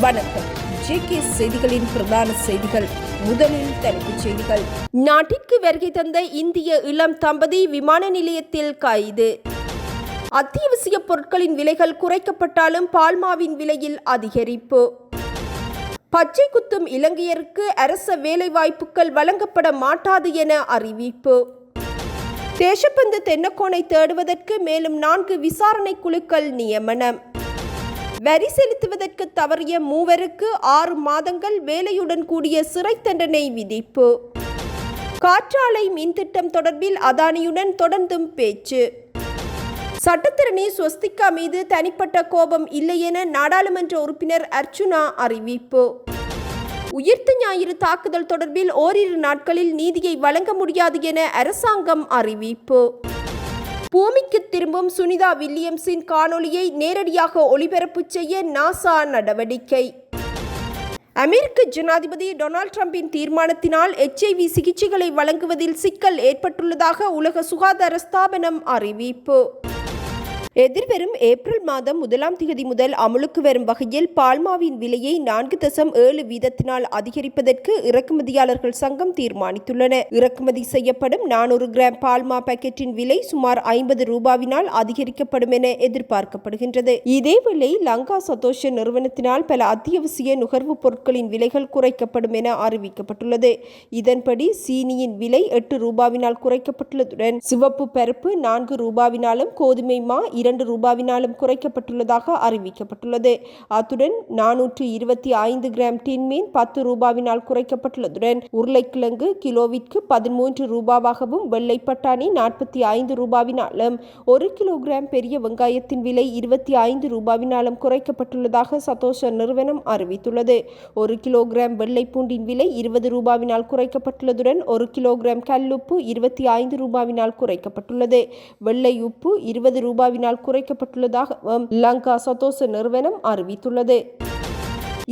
வணக்கம். ஜேகே செய்திகளின் பிரதான செய்திகள். முதலில் தலைப்புச் செய்திகள். நாட்டிற்கு வருகை தந்த இந்திய இளம் தம்பதி விமான நிலையத்தில் கைது. அத்தியாவசிய பொருட்களின் விலைகள் குறைக்கப்பட்டாலும் பால்மாவின் விலையில் அதிகரிப்பு. பச்சை குத்தும் இலங்கையருக்கு அரச வேலைவாய்ப்புகள் வழங்கப்பட மாட்டாது என அறிவிப்பு. தேசப்பந்து தென்னக்கோனை தேடுவதற்கு மேலும் நான்கு விசாரணை குழுக்கள் நியமனம். வரி செலுத்துவதற்கு தவறிய மூவருக்கு ஆறு மாதங்கள் வேலையுடன் கூடிய சிறை தண்டனை விதிப்பு. காற்றாலை மின்திட்டம் தொடர்பில் அதானியுடன் தொடர்ந்தும் பேச்சு. சட்டத்திரணி ஸ்வஸ்திகா மீது தனிப்பட்ட கோபம் இல்லை என நாடாளுமன்ற உறுப்பினர் அர்ச்சுனா அறிவிப்பு. உயிர்த்த ஞாயிறு தாக்குதல் தொடர்பில் ஓரிரு நாட்களில் நீதியை வழங்க முடியாது என அரசாங்கம் அறிவிப்பு. பூமிக்கு திரும்பும் சுனிதா வில்லியம்ஸின் காணொளியை நேரடியாக ஒளிபரப்பு செய்ய நாசா நடவடிக்கை. அமெரிக்க ஜனாதிபதி டொனால்ட் ட்ரம்பின் தீர்மானத்தினால் எச்ஐவி சிகிச்சைகளை வழங்குவதில் சிக்கல் ஏற்பட்டுள்ளதாக உலக சுகாதார ஸ்தாபனம் அறிவிப்பு. எதிர்வரும் ஏப்ரல் மாதம் முதலாம் திகதி முதல் அமலுக்கு வரும் வகையில் பால்மாவின் விலையை நான்கு தசம் ஏழு வீதத்தினால் அதிகரிப்பதற்கு இறக்குமதியாளர்கள் சங்கம் தீர்மானித்துள்ளன. இறக்குமதி செய்யப்படும் நானூறு கிராம் பால்மா பாக்கெட்டின் விலை சுமார் ஐம்பது ரூபாவினால் அதிகரிக்கப்படும் என எதிர்பார்க்கப்படுகின்றது. இதேவேளை லங்கா சதோஷ நிறுவனத்தினால் பல அத்தியாவசிய நுகர்வுப் பொருட்களின் விலைகள் குறைக்கப்படும் என அறிவிக்கப்பட்டுள்ளது. இதன்படி சீனியின் விலை எட்டு ரூபாவினால் குறைக்கப்பட்டுள்ளதுடன் சிவப்பு பருப்பு நான்கு ரூபாவினாலும் கோதுமை மா இரண்டு ரூபாவினாலும் குறைக்கப்பட்டுள்ளதாக அறிவிக்கப்பட்டுள்ளது. அத்துடன் நானூற்று இருபத்தி ஐந்து கிராம் டின்மீன் பத்து ரூபாவினால் குறைக்கப்பட்டுள்ளதுடன் உருளைக்கிழங்கு கிலோவிற்கு பதிமூன்று ரூபாவாகவும் வெள்ளை பட்டாணி நாற்பத்தி ஐந்து ரூபாவினாலும் ஒரு கிலோகிராம் பெரிய வெங்காயத்தின் விலை இருபத்தி ஐந்து ரூபாவினாலும் குறைக்கப்பட்டுள்ளதாக சதோஷ நிறுவனம் அறிவித்துள்ளது. ஒரு கிலோகிராம் வெள்ளை பூண்டின் விலை இருபது ரூபாவினால் குறைக்கப்பட்டுள்ளதுடன் ஒரு கிலோகிராம் கல்லுப்பு இருபத்தி ஐந்து ரூபாவினால் குறைக்கப்பட்டுள்ளது. வெள்ளை உப்பு இருபது ரூபாவினால் குறைக்கப்பட்டுள்ளதாகவும் லங்கா சதோச நிறுவனம் அறிவித்துள்ளது.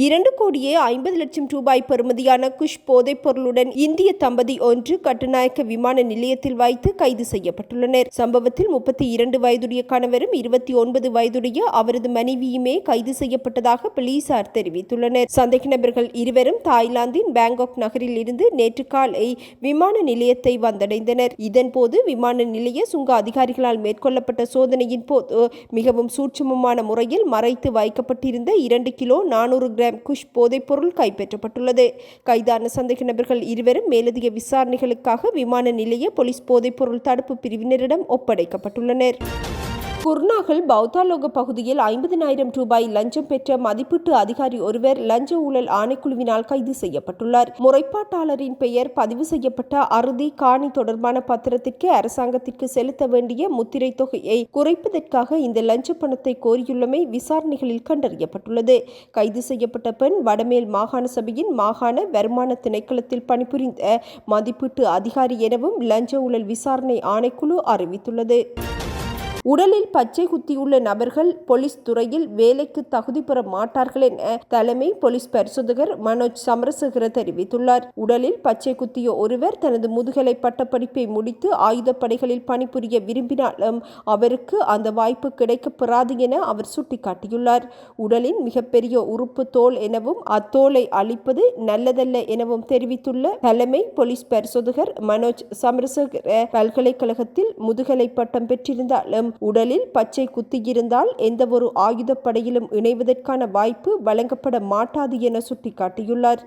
இரண்டு கோடியே ஐம்பது லட்சம் ரூபாய் பெறுமதியான குஷ் போதைப் பொருளுடன் இந்திய தம்பதி ஒன்று கட்டுநாயக்க விமான நிலையத்தில் வைத்து கைது செய்யப்பட்டுள்ளனர். சம்பவத்தில் முப்பத்தி இரண்டு வயதுடைய கணவரும் இருபத்தி ஒன்பது வயதுடைய அவரது மனைவியுமே கைது செய்யப்பட்டதாக போலீசார் தெரிவித்துள்ளனர். சந்தேக நபர்கள் இருவரும் தாய்லாந்தின் பேங்காக் நகரில் இருந்து நேற்று காலை விமான நிலையத்தை வந்தடைந்தனர். இதன்போது விமான நிலைய சுங்க அதிகாரிகளால் மேற்கொள்ளப்பட்ட சோதனையின் போது மிகவும் சூட்சமமான முறையில் மறைத்து வைக்கப்பட்டிருந்த இரண்டு கிலோ நானூறு கிராம் குஷ் போதைப்பொருள் கைப்பற்றப்பட்டுள்ளது. கைதான சந்தேக நபர்கள் இருவரும் மேலதிக விசாரணைகளுக்காக விமான நிலைய போலீஸ் போதைப்பொருள் தடுப்பு பிரிவினரிடம் ஒப்படைக்கப்பட்டுள்ளனர். குர்நாகல் பௌத்தாலோக பகுதியில் ஐம்பதினாயிரம் ரூபாய் லஞ்சம் பெற்ற மதிப்பீட்டு அதிகாரி ஒருவர் லஞ்ச ஊழல் ஆணைக்குழுவினால் கைது செய்யப்பட்டுள்ளார். முறைப்பாட்டாளரின் பெயர் பதிவு செய்யப்பட்ட அறுதி காணி தொடர்பான பத்திரத்திற்கு அரசாங்கத்திற்கு செலுத்த வேண்டிய முத்திரை தொகையை குறைப்பதற்காக இந்த லஞ்ச பணத்தை கோரியுள்ளமை விசாரணைகளில் கண்டறியப்பட்டுள்ளது. கைது செய்யப்பட்ட பெண் வடமேல் மாகாண சபையின் மாகாண வருமான திணைக்களத்தில் பணிபுரிந்த மதிப்பீட்டு அதிகாரி எனவும் லஞ்ச ஊழல் விசாரணை ஆணைக்குழு அறிவித்துள்ளது. உடலில் பச்சை குத்தியுள்ள நபர்கள் போலீஸ் துறையில் வேலைக்கு தகுதி பெற மாட்டார்கள் என தலைமை போலீஸ் பரிசோதகர் மனோஜ் சமரசகர தெரிவித்துள்ளார். உடலில் பச்சை குத்திய ஒருவர் தனது முதுகலை பட்டப்படிப்பை முடித்து ஆயுதப்படைகளில் பணிபுரிய விரும்பினாலும் அவருக்கு அந்த வாய்ப்பு கிடைக்கப்பெறாது என அவர் சுட்டிக்காட்டியுள்ளார். உடலின் மிகப்பெரிய உறுப்பு தோல் எனவும் அத்தோலை அழிப்பது நல்லதல்ல எனவும் தெரிவித்துள்ள தலைமை போலீஸ் பரிசோதகர் மனோஜ் சமரசகர பல்கலைக்கழகத்தில் முதுகலை பட்டம் பெற்றிருந்தாலும் உடலில் பச்சை குத்தியிருந்தால் எந்தவொரு ஆயுதப்படையிலும் இணைவதற்கான வாய்ப்பு வழங்கப்பட மாட்டாது என சுட்டிக்காட்டியுள்ளார்.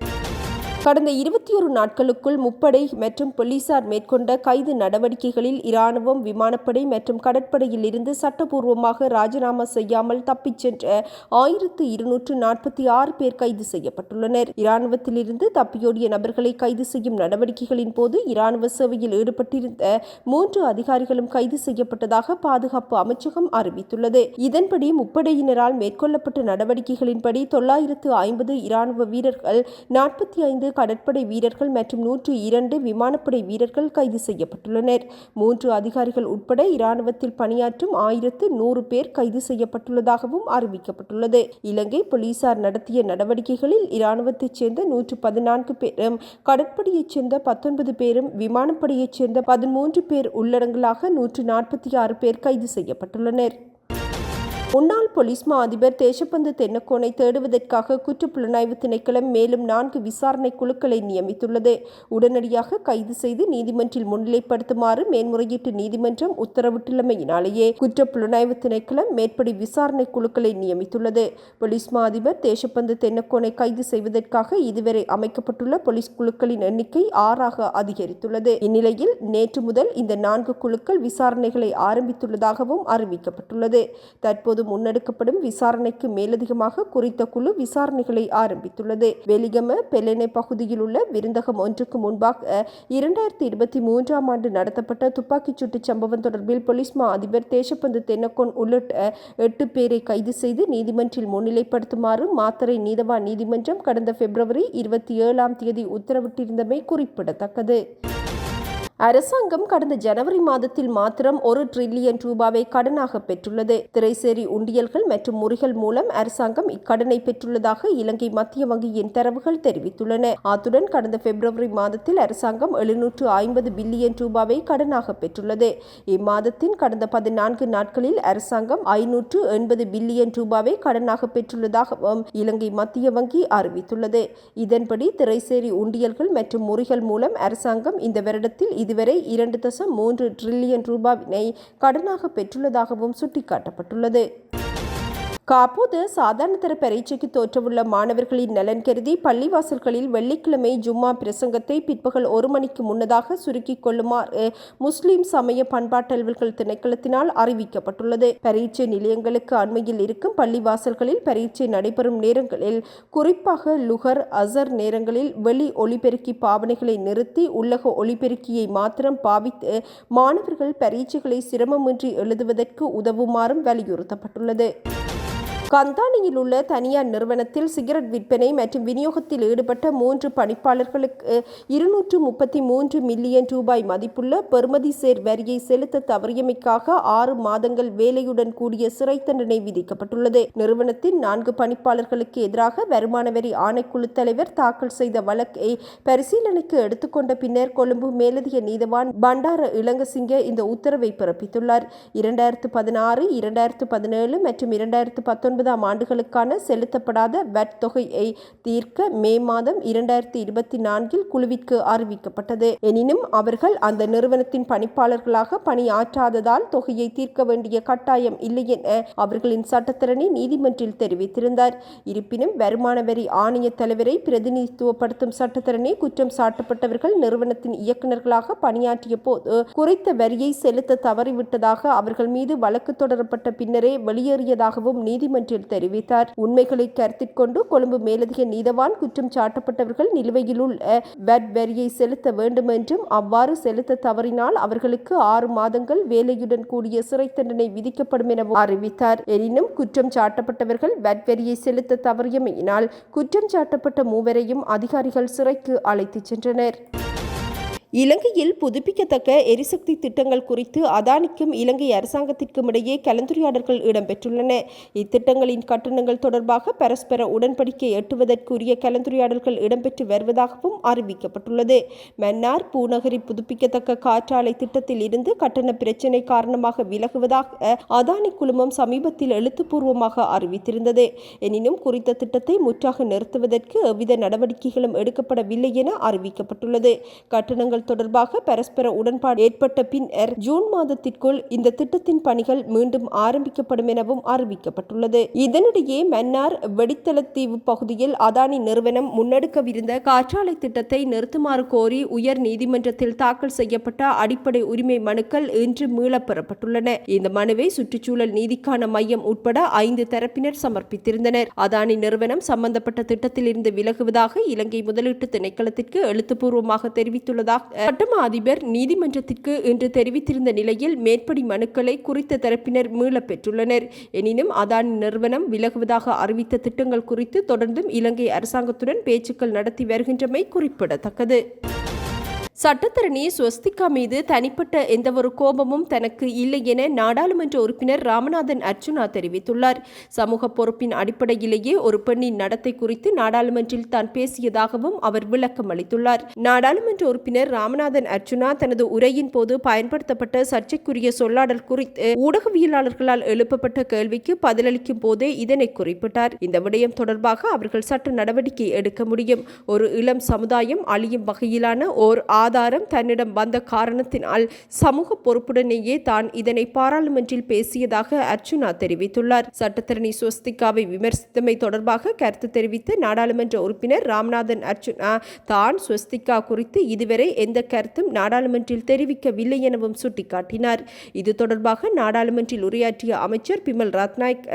கடந்த இருபத்தி ஒரு நாட்களுக்குள் முப்படை மற்றும் போலீசார் மேற்கொண்ட கைது நடவடிக்கைகளில் இராணுவம் விமானப்படை மற்றும் கடற்படையில் இருந்து சட்டப்பூர்வமாக ராஜினாமா செய்யாமல் தப்பிச் சென்ற ஆயிரத்து இருநூற்று நாற்பத்தி ஆறு பேர் கைது செய்யப்பட்டுள்ளனர். இராணுவத்திலிருந்து தப்பியோடிய நபர்களை கைது செய்யும் நடவடிக்கைகளின் போது இராணுவ சேவையில் ஈடுபட்டிருந்த மூன்று அதிகாரிகளும் கைது செய்யப்பட்டதாக பாதுகாப்பு அமைச்சகம் அறிவித்துள்ளது. இதன்படி முப்படையினரால் மேற்கொள்ளப்பட்ட நடவடிக்கைகளின்படி தொள்ளாயிரத்து ஐம்பது இராணுவ வீரர்கள் நாற்பத்தி ஐந்து கடற்படை வீரர்கள் மற்றும் நூற்று இரண்டு விமானப்படை வீரர்கள் கைது செய்யப்பட்டுள்ளனர். மூன்று அதிகாரிகள் உட்பட இராணுவத்தில் பணியாற்றும் ஆயிரத்து நூறு பேர் கைது செய்யப்பட்டுள்ளதாகவும் அறிவிக்கப்பட்டுள்ளது. இலங்கை போலீசார் நடத்திய நடவடிக்கைகளில் இராணுவத்தைச் சேர்ந்த நூற்று பதினான்கு பேரும் கடற்படையைச் சேர்ந்த பத்தொன்பது பேரும் விமானப்படையைச் சேர்ந்த பதிமூன்று பேர் உள்ளடங்கலாக நூற்று நாற்பத்தி ஆறு பேர் கைது செய்யப்பட்டுள்ளனர். முன்னாள் போலீஸ் மா அதிபர் தேசப்பந்து தென்னக்கோனை தேடுவதற்காக குற்றப்புலனாய்வு திணைக்களம் மேலும் நான்கு விசாரணை குழுக்களை நியமித்துள்ளது. உடனடியாக கைது செய்து நீதிமன்றில் முன்னிலைப்படுத்துமாறு மேன்முறையீட்டு நீதிமன்றம் உத்தரவிட்டுள்ளமையினாலேயே குற்றப்புலனாய்வு திணைக்களம் மேற்படி விசாரணை குழுக்களை நியமித்துள்ளது. போலீஸ் மா அதிபர் தேசப்பந்து தென்னக்கோனை கைது செய்வதற்காக இதுவரை அமைக்கப்பட்டுள்ள போலீஸ் குழுக்களின் எண்ணிக்கை ஆறாக அதிகரித்துள்ளது. இந்நிலையில் நேற்று முதல் இந்த நான்கு குழுக்கள் விசாரணைகளை ஆரம்பித்துள்ளதாகவும் அறிவிக்கப்பட்டுள்ளது. தற்போது முன்னெடுக்கப்படும் விசாரணைக்கு மேலதிகமாக குறித்த குழு விசாரணைகளை ஆரம்பித்துள்ளது. வெலிகம பெலெனே பகுதியில் உள்ள விருந்தகம் ஒன்றுக்கு முன்பாக இரண்டாயிரத்தி இருபத்தி மூன்றாம் ஆண்டு நடத்தப்பட்ட துப்பாக்கிச் சூட்டு சம்பவம் தொடர்பில் போலீஸ் மா அதிபர் தேசப்பந்து தென்னக்கோன் உள்ளிட்ட எட்டு பேரை கைது செய்து நீதிமன்றில் முன்னிலைப்படுத்துமாறு மாத்தரை நீதவான் நீதிமன்றம் கடந்த பிப்ரவரி இருபத்தி ஏழாம் தேதி உத்தரவிட்டிருந்தமை குறிப்பிடத்தக்கது. அரசாங்கம் கடந்த ஜனவரி மாதத்தில் மாத்திரம் ஒரு டிரில்லியன் ரூபாவை கடனாக பெற்றுள்ளது. திரைசேரி உண்டியல்கள் மற்றும் முறிகள் மூலம் அரசாங்கம் இக்கடனை பெற்றுள்ளதாக இலங்கை மத்திய வங்கியின் தரவுகள் தெரிவித்துள்ளன. அத்துடன் கடந்த பிப்ரவரி மாதத்தில் அரசாங்கம் எழுநூற்று ஐம்பது பில்லியன் ரூபாவை கடனாக பெற்றுள்ளது. இம்மாதத்தின் கடந்த பதினான்கு நாட்களில் அரசாங்கம் ஐநூற்று எண்பது பில்லியன் ரூபாவை கடனாக பெற்றுள்ளதாகவும் இலங்கை மத்திய வங்கி அறிவித்துள்ளது. இதன்படி திரைசேரி உண்டியல்கள் மற்றும் முறிகள் மூலம் அரசாங்கம் இந்த வருடத்தில் இதுவரை இரண்டு தசம் மூன்று டிரில்லியன் ரூபாவினை கடனாக பெற்றுள்ளதாகவும் சுட்டிக்காட்டப்பட்டுள்ளது. அப்போது சாதாரணதர பரீட்சைக்கு தோற்றவுள்ள மாணவர்களின் நலன் கருதி பள்ளிவாசல்களில் வெள்ளிக்கிழமை ஜும்மா பிரசங்கத்தை பிற்பகல் ஒரு மணிக்கு முன்னதாக சுருக்கிக் கொள்ளுமாறு முஸ்லிம் சமய பண்பாட்டல்வர்கள் திணைக்களத்தினால் அறிவிக்கப்பட்டுள்ளது. பரீட்சை நிலையங்களுக்கு அண்மையில் இருக்கும் பள்ளிவாசல்களில் பரீட்சை நடைபெறும் நேரங்களில் குறிப்பாக லுகர் அசர் நேரங்களில் வெளி ஒளிபெருக்கி பாவனைகளை நிறுத்தி உள்ளக ஒளிபெருக்கியை மாத்திரம் பாவித்து மாணவர்கள் பரீட்சைகளை சிரமமின்றி எழுதுவதற்கு உதவுமாறும் வலியுறுத்தப்பட்டுள்ளது. கந்தானியில் உள்ள தனியார் நிறுவனத்தில் சிகரெட் விற்பனை மற்றும் விநியோகத்தில் ஈடுபட்ட மூன்று பணிப்பாளர்களுக்கு இருநூற்று முப்பத்தி மூன்று மில்லியன் ரூபாய் மதிப்புள்ள பெறுமதி சேர் வரியை செலுத்த தவறியமைக்காக ஆறு மாதங்கள் வேலையுடன் கூடிய சிறை தண்டனை விதிக்கப்பட்டுள்ளது. நிறுவனத்தின் நான்கு பணிப்பாளர்களுக்கு எதிராக வருமான வரி ஆணைக்குழு தலைவர் தாக்கல் செய்த வழக்கை பரிசீலனைக்கு எடுத்துக்கொண்ட பின்னர் கொழும்பு மேலதிக நீதவான் பண்டார இளங்கசிங்க இந்த உத்தரவை பிறப்பித்துள்ளார். இரண்டாயிரத்து பதினாறு இரண்டாயிரத்து பதினேழு மற்றும் இரண்டாயிரத்து பத்தொன்பது பத்தொன்பதாம் ஆண்டுகளுக்கான செலுத்தப்படாத வட் தொகையை தீர்க்க மே மாதம் இரண்டாயிரத்தி இருபத்தி நான்கில் குழுவிற்கு அறிவிக்கப்பட்டது. எனினும் அவர்கள் அந்த நிறுவனத்தின் பணிப்பாளர்களாக பணியாற்றாததால் தொகையை தீர்க்க வேண்டிய கட்டாயம் இல்லை என அவர்களின் சட்டத்திறனை நீதிமன்றில் தெரிவித்திருந்தார். இருப்பினும் வருமான வரி ஆணைய தலைவரை பிரதிநிதித்துவப்படுத்தும் சட்டத்திறனை குற்றம் சாட்டப்பட்டவர்கள் நிறுவனத்தின் இயக்குநர்களாக பணியாற்றிய போது குறைத்த வரியை செலுத்த தவறிவிட்டதாக அவர்கள் மீது வழக்கு தொடரப்பட்ட பின்னரே வெளியேறியதாகவும் நீதிமன்றம் ஒன்றில் தெரிவித்தார். உண்மைகளை கருத்தில் கொண்டு கொழும்பு மேலதிக நீதவான் குற்றம் சாட்டப்பட்டவர்கள் நிலுவையில் உள்ள வெட் வரியை செலுத்த வேண்டும் என்றும் அவ்வாறு செலுத்த தவறினால் அவர்களுக்கு ஆறு மாதங்கள் வேலையுடன் கூடிய சிறை தண்டனை விதிக்கப்படும் எனவும் அறிவித்தார். எனினும் குற்றம் சாட்டப்பட்டவர்கள் வெட் வரியை செலுத்த தவறியமையினால் குற்றம் சாட்டப்பட்ட மூவரையும் அதிகாரிகள் சிறைக்கு அழைத்துச் சென்றனர். இலங்கையில் புதுப்பிக்கத்தக்க எரிசக்தி திட்டங்கள் குறித்து அதானிக்கும் இலங்கை அரசாங்கத்திற்கும் இடையே கலந்துரையாடல்கள் இடம்பெற்றுள்ளன. இத்திட்டங்களின் கட்டணங்கள் தொடர்பாக பரஸ்பர உடன்படிக்கை எட்டுவதற்குரிய கலந்துரையாடல்கள் இடம்பெற்று வருவதாகவும் அறிவிக்கப்பட்டுள்ளது. மன்னார் பூநகரி புதுப்பிக்கத்தக்க காற்றாலை திட்டத்தில் இருந்து கட்டண பிரச்சினை காரணமாக விலகுவதாக அதானி குழுமம் சமீபத்தில் எழுத்துப்பூர்வமாக அறிவித்திருந்தது. எனினும் குறித்த திட்டத்தை முற்றாக நிறுத்துவதற்கு எவ்வித நடவடிக்கைகளும் எடுக்கப்படவில்லை என அறிவிக்கப்பட்டுள்ளது. கட்டணங்கள் திட்டங்கள் தொடர்பாக பரஸ்பர உடன்பாடு ஏற்பட்ட பின்னர் ஜூன் மாதத்திற்குள் இந்த திட்டத்தின் பணிகள் மீண்டும் ஆரம்பிக்கப்படும் எனவும் அறிவிக்கப்பட்டுள்ளது. இதனிடையே மன்னார் வெடித்தளத்தீவு பகுதியில் அதானி நிறுவனம் முன்னெடுக்கவிருந்த காற்றாலை திட்டத்தை நிறுத்துமாறு கோரி உயர் நீதிமன்றத்தில் தாக்கல் செய்யப்பட்ட அடிப்படை உரிமை மனுக்கள் இன்று மீளப்பெறப்பட்டுள்ளன. இந்த மனுவை சுற்றுச்சூழல் நீதிக்கான மையம் உட்பட ஐந்து தரப்பினர் சமர்ப்பித்திருந்தனர். அதானி நிறுவனம் சம்பந்தப்பட்ட திட்டத்தில் இருந்து விலகுவதாக இலங்கை முதலீட்டு திணைக்களத்திற்கு எழுத்துப்பூர்வமாக தெரிவித்துள்ளதாக சட்டமா அதிபர் நீதிமன்றத்திற்கு இன்று தெரிவித்திருந்த நிலையில் மேற்படி மனுக்களை குறித்த தரப்பினர் மீளப் பெற்றுள்ளனர். எனினும் அதானி நிறுவனம் விலகுவதாக அறிவித்த திட்டங்கள் குறித்து தொடர்ந்தும் இலங்கை அரசாங்கத்துடன் பேச்சுக்கள் நடத்தி வருகின்றமை குறிப்பிடத்தக்கது. சட்டத்தரணி ஸ்வஸ்திகா மீது தனிப்பட்ட எந்தவொரு கோபமும் தனக்கு இல்லை என நாடாளுமன்ற உறுப்பினர் ராமநாதன் அர்ச்சுனா தெரிவித்துள்ளார். சமூக பொறுப்பின் அடிப்படையிலேயே ஒரு பெண்ணின் நடத்தை குறித்து நாடாளுமன்றில் தான் பேசியதாகவும் அவர் விளக்கம் அளித்துள்ளார். நாடாளுமன்ற உறுப்பினர் ராமநாதன் அர்ச்சுனா தனது உரையின் போது பயன்படுத்தப்பட்ட சர்ச்சைக்குரிய சொல்லாடல் குறித்து ஊடகவியலாளர்களால் எழுப்பப்பட்ட கேள்விக்கு பதிலளிக்கும் போதே இதனை குறிப்பிட்டார். இந்த விடயம் தொடர்பாக அவர்கள் சட்ட நடவடிக்கை எடுக்க முடியும். ஒரு இளம் சமுதாயம் அழியும் வகையிலான ஓர் ஆதாரம் தன்னிடம் வந்த காரணத்தினால் சமூக பொறுப்புடனேயே தான் இதனை பாராளுமன்றில் பேசியதாக அர்ச்சுனா தெரிவித்துள்ளார். சட்டத்தரணி ஸ்வஸ்திகாவை விமர்சித்தமை தொடர்பாக கருத்து தெரிவித்த நாடாளுமன்ற உறுப்பினர் ராம்நாதன் அர்ச்சுனா தான் ஸ்வஸ்திகா குறித்து இதுவரை எந்த கருத்தும் நாடாளுமன்றில் தெரிவிக்கவில்லை எனவும் சுட்டிக்காட்டினார். இது தொடர்பாக நாடாளுமன்றில் உரையாற்றிய அமைச்சர் பிமல் ரத்நாயக்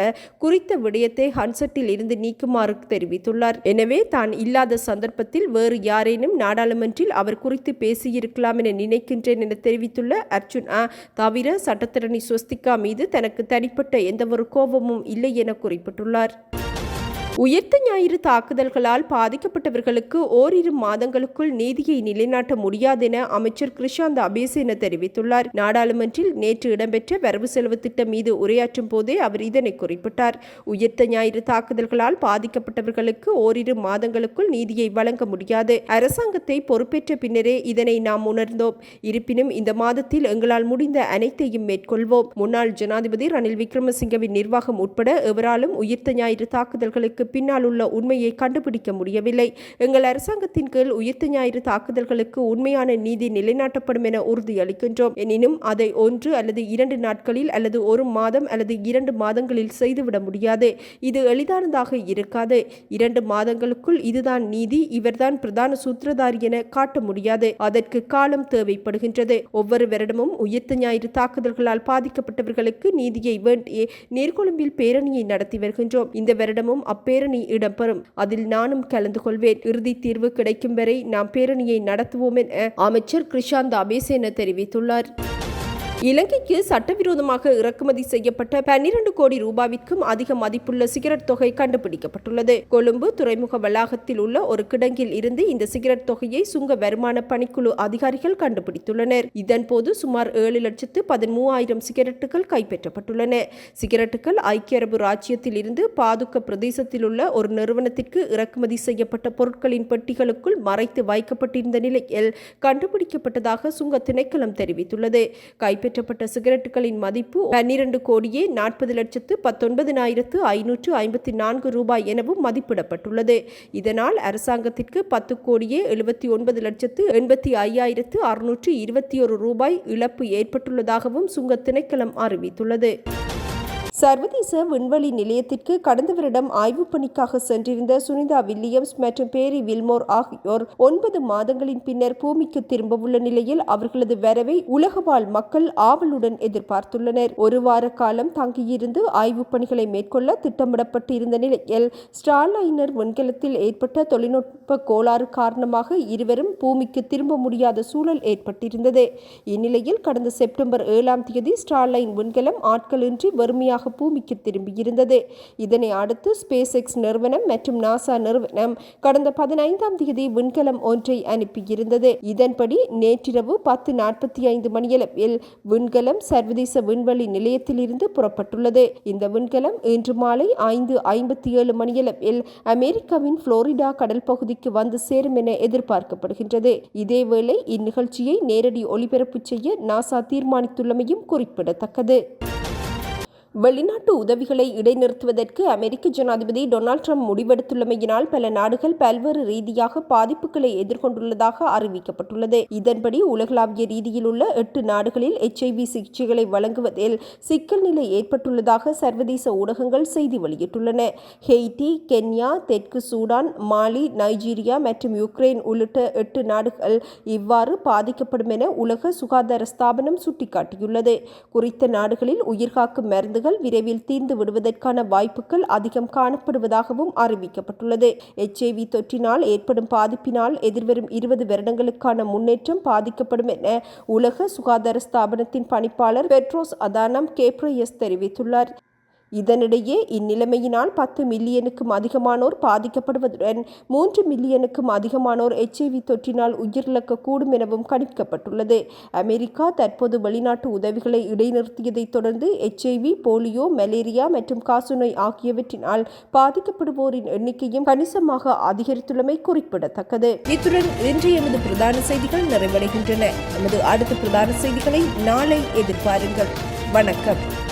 குறித்த விடயத்தை ஹன்செட்டில் இருந்து நீக்குமாறு தெரிவித்துள்ளார். எனவே தான் இல்லாத சந்தர்ப்பத்தில் வேறு யாரேனும் நாடாளுமன்றில் அவர் குறித்து பேசியிருக்கலாம் என நினைக்கின்றேன் என தெரிவித்துள்ள அர்ஜுன் தவிர சட்டத்தரணி ஸ்வஸ்திகா மீது தனக்கு தனிப்பட்ட எந்தவொரு கோபமும் இல்லை என குறிப்பிட்டுள்ளார். உயிர்த்த ஞாயிறு தாக்குதல்களால் பாதிக்கப்பட்டவர்களுக்கு ஓரிரு மாதங்களுக்குள் நீதியை நிலைநாட்ட முடியாதென அமைச்சர் கிருஷாந்த் அபேசேன தெரிவித்துள்ளார். நாடாளுமன்றில் நேற்று இடம்பெற்ற வரவு செலவு திட்டம் மீது உரையாற்றும் போதே அவர் இதனை குறிப்பிட்டார். உயிர்த்த ஞாயிறு தாக்குதல்களால் பாதிக்கப்பட்டவர்களுக்கு ஓரிரு மாதங்களுக்குள் நீதியை வழங்க முடியாது. அரசாங்கத்தை பொறுப்பேற்ற பின்னரே இதனை நாம் உணர்ந்தோம். இருப்பினும் இந்த மாதத்தில் எங்களால் முடிந்த அனைத்தையும் மேற்கொள்வோம். முன்னாள் ஜனாதிபதி ரணில் விக்ரமசிங்கவின் நிர்வாகம் உட்பட எவராலும் உயிர்த்த ஞாயிறு தாக்குதல்களுக்கு பின்னால் உள்ள உண்மையை கண்டுபிடிக்க முடியவில்லை. எங்கள் அரசாங்கத்தின் கீழ் உயிர்த்த ஞாயிறு தாக்குதல்களுக்கு உண்மையான நீதி நிலைநாட்டப்படும் என உறுதியளிக்கின்றோம். எனினும் அதை ஒன்று அல்லது இரண்டு நாட்களில் அல்லது ஒரு மாதம் அல்லது இரண்டு மாதங்களில் செய்துவிட முடியாது. இது எளிதானதாக இருக்காது. இரண்டு மாதங்களுக்குள் இதுதான் நீதி இவர்தான் பிரதான சூத்திரதாரி என காட்ட முடியாது. அதற்கு காலம் தேவைப்படுகின்றது. ஒவ்வொரு வருடமும் உயிர்த்த ஞாயிறு தாக்குதல்களால் பாதிக்கப்பட்டவர்களுக்கு நீதியை வேண்டிய நீர்கொழும்பில் பேரணியை நடத்தி வருகின்றோம். இந்த வருடமும் அப்பே பேரணி இடம்பெறும். அதில் நானும் கலந்து கொள்வேன். இறுதி தீர்வு கிடைக்கும் வரை நாம் பேரணியை நடத்துவோம் என அமைச்சர் கிருஷாந்த் அபேசேன தெரிவித்துள்ளார். இலங்கைக்கு சட்டவிரோதமாக இறக்குமதி செய்யப்பட்ட பன்னிரண்டு கோடி ரூபாவிற்கும் அதிக மதிப்புள்ள சிகரெட் தொகை கண்டுபிடிக்கப்பட்டுள்ளது. கொழும்பு துறைமுக வளாகத்தில் உள்ள ஒரு கிடங்கில் இருந்து இந்த சிகரெட் தொகையை சுங்க வருமான பணிக்குழு அதிகாரிகள் கண்டுபிடித்துள்ளனர். இதன்போது சுமார் ஏழு லட்சத்து பதிமூவாயிரம் சிகரெட்டுகள் கைப்பற்றப்பட்டுள்ளன. சிகரெட்டுகள் ஐக்கிய அரபு ராச்சியத்தில் இருந்து பாதுக்க பிரதேசத்தில் உள்ள ஒரு நிறுவனத்திற்கு இறக்குமதி செய்யப்பட்ட பொருட்களின் பெட்டிகளுக்குள் மறைத்து வைக்கப்பட்டிருந்த நிலையில் கண்டுபிடிக்கப்பட்டதாக சுங்க திணைக்களம் தெரிவித்துள்ளது. கைப்பற்றப்பட்ட சிகரெட்டுகளின் மதிப்பு பன்னிரண்டு கோடியே நாற்பது லட்சத்து பத்தொன்பதினாயிரத்து ஐநூற்று ஐம்பத்தி நான்கு ரூபாய் எனவும் மதிப்பிடப்பட்டுள்ளது. இதனால் அரசாங்கத்திற்கு பத்து கோடியே எழுபத்தி ஒன்பது லட்சத்து எண்பத்தி ஐயாயிரத்து அறுநூற்று இருபத்தி ஒரு ரூபாய் இழப்பு ஏற்பட்டுள்ளதாகவும் சுங்க திணைக்களம் அறிவித்துள்ளது. சர்வதேச விண்வெளி நிலையத்திற்கு கடந்த வருடம் ஆய்வுப் பணிக்காக சென்றிருந்த சுனிதா வில்லியம்ஸ் மற்றும் பேரி வில்மோர் ஆகியோர் ஒன்பது மாதங்களின் பின்னர் பூமிக்கு திரும்பவுள்ள நிலையில் அவர்களது வரவை உலகவாழ் மக்கள் ஆவலுடன் எதிர்பார்த்துள்ளனர். ஒரு வார காலம் தங்கியிருந்து ஆய்வுப் பணிகளை மேற்கொள்ள திட்டமிடப்பட்டு இருந்த நிலையில் ஸ்டார்லைனர் விண்கலத்தில் ஏற்பட்ட தொழில்நுட்ப கோளாறு காரணமாக இருவரும் பூமிக்கு திரும்ப முடியாத சூழல் ஏற்பட்டிருந்தது. இந்நிலையில் கடந்த செப்டம்பர் ஏழாம் தேதி ஸ்டார்லைன் விண்கலம் ஆட்களின்றி வறுமையாக பூமிக்கு திரும்பியிருந்தது இதனை அடுத்து ஸ்பேஸ் எக்ஸ் நிறுவனம் மற்றும் நாசா நிறுவனம் கடந்த பதினைந்தாம் தேதி விண்கலம் ஒன்றை அனுப்பியிருந்தது. இதன்படி நேற்றிரவு பத்து நாற்பத்தி ஐந்து மணியளவில் விண்கலம் சர்வதேச விண்வெளி நிலையத்திலிருந்து புறப்பட்டுள்ளது. இந்த விண்கலம் இன்று மாலை ஐந்து ஐம்பத்தி ஏழு மணியளவில் அமெரிக்காவின் புளோரிடா கடல் பகுதிக்கு வந்து சேரும் என எதிர்பார்க்கப்படுகின்றது. இதேவேளை இந்நிகழ்ச்சியை நேரடி ஒளிபரப்பு செய்ய நாசா தீர்மானித்துள்ளமையும் குறிப்பிடத்தக்கது. வெளிநாட்டு உதவிகளை இடைநிறுத்துவதற்கு அமெரிக்க ஜனாதிபதி டொனால்ட் ட்ரம்ப் முடிவெடுத்துள்ளமையினால் பல நாடுகள் பல்வேறு ரீதியாக பாதிப்புகளை எதிர்கொண்டுள்ளதாக அறிவிக்கப்பட்டுள்ளது. இதன்படி உலகளாவிய ரீதியில் உள்ள எட்டு நாடுகளில் எச்ஐவி சிகிச்சைகளை வழங்குவதில் சிக்கல் நிலை ஏற்பட்டுள்ளதாக சர்வதேச ஊடகங்கள் செய்தி வெளியிட்டுள்ளன. ஹெய்டி கென்யா தெற்கு சூடான் மாலி நைஜீரியா மற்றும் யுக்ரைன் உள்ளிட்ட எட்டு நாடுகள் இவ்வாறு பாதிக்கப்படும் என உலக சுகாதார ஸ்தாபனம் சுட்டிக்காட்டியுள்ளது. குறித்த நாடுகளில் உயிர்காக்கும் மருந்துகள் விரைவில் தீர்ந்து விடுவதற்கான வாய்ப்புகள் அதிகம் காணப்படுவதாகவும் அறிவிக்கப்பட்டுள்ளது. எச்ஐவி தொற்றினால் ஏற்படும் பாதிப்பினால் எதிர்வரும் இருபது வருடங்களுக்கான முன்னேற்றம் பாதிக்கப்படும் என உலக சுகாதார ஸ்தாபனத்தின் பணிப்பாளர் பெட்ரோஸ் அதானம் கேப்ரோயஸ் தெரிவித்துள்ளார். இதனிடையே இந்நிலைமையினால் பத்து மில்லியனுக்கும் அதிகமானோர் பாதிக்கப்படுவதுடன் மூன்று மில்லியனுக்கும் அதிகமானோர் எச்ஐவி தொற்றினால் உயிரிழக்கக்கூடும் எனவும் கணிக்கப்பட்டுள்ளது. அமெரிக்கா தற்போது வெளிநாட்டு உதவிகளை இடைநிறுத்தியதைத் தொடர்ந்து எச்ஐவி போலியோ மலேரியா மற்றும் காசநோய் ஆகியவற்றினால் பாதிக்கப்படுவோரின் எண்ணிக்கையும் கணிசமாக அதிகரித்துள்ளமை குறிப்பிடத்தக்கது. இத்துடன் இன்று எமது பிரதான செய்திகள் நிறைவடைகின்றன. எமது அடுத்த பிரதான செய்திகளை நாளை எதிர்பாருங்கள். வணக்கம்.